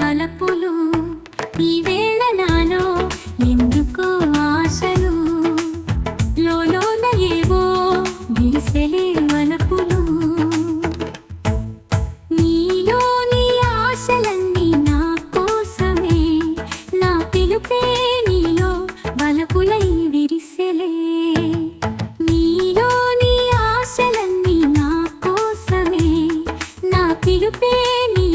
వలపులు. ఈ వేళ నాలో ఎందుకో ఆశలు లోలోన ఏవో విరిసెలే ఆశలన్నీ నా కోసమే. నా పిలుపే నీలో బలపులై విరిసెలే. నీలోని ఆశలన్నీ నా కోసమే. నా పిలుపే నీ